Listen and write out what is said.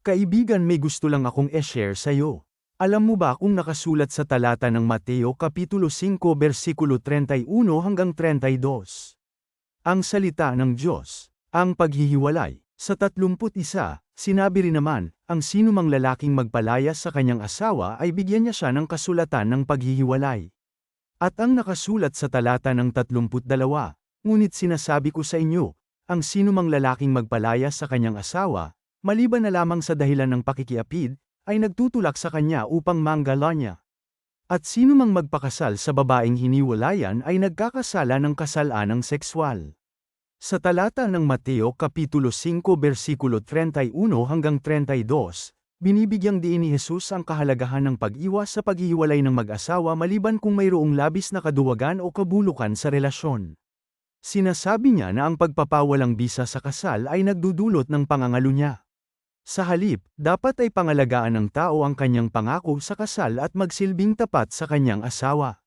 Kaibigan may gusto lang akong e-share sa'yo. Alam mo ba kung nakasulat sa talata ng Mateo Kapitulo 5 versikulo 31 hanggang 32? Ang salita ng Diyos, ang paghihiwalay. Sa 31, sinabi rin naman, ang sinumang lalaking magpalayas sa kanyang asawa ay bigyan niya siya ng kasulatan ng paghihiwalay. At ang nakasulat sa talata ng 32, ngunit sinasabi ko sa inyo, ang sinumang lalaking magpalayas sa kanyang asawa, maliban na lamang sa dahilan ng pakikiapid, ay nagtutulak sa kanya upang manggala niya. At sino mang magpakasal sa babaeng hiniwalayan ay nagkakasala ng kasalanang sexual. Sa talata ng Mateo Kapitulo 5 versikulo 31 hanggang 32, binibigyang diin ni Jesus ang kahalagahan ng pag-iwas sa paghihiwalay ng mag-asawa maliban kung mayroong labis na kaduwagan o kabulukan sa relasyon. Sinasabi niya na ang pagpapawalang bisa sa kasal ay nagdudulot ng pangangalo niya. Sa halip, dapat ay pangalagaan ng tao ang kanyang pangako sa kasal at magsilbing tapat sa kanyang asawa.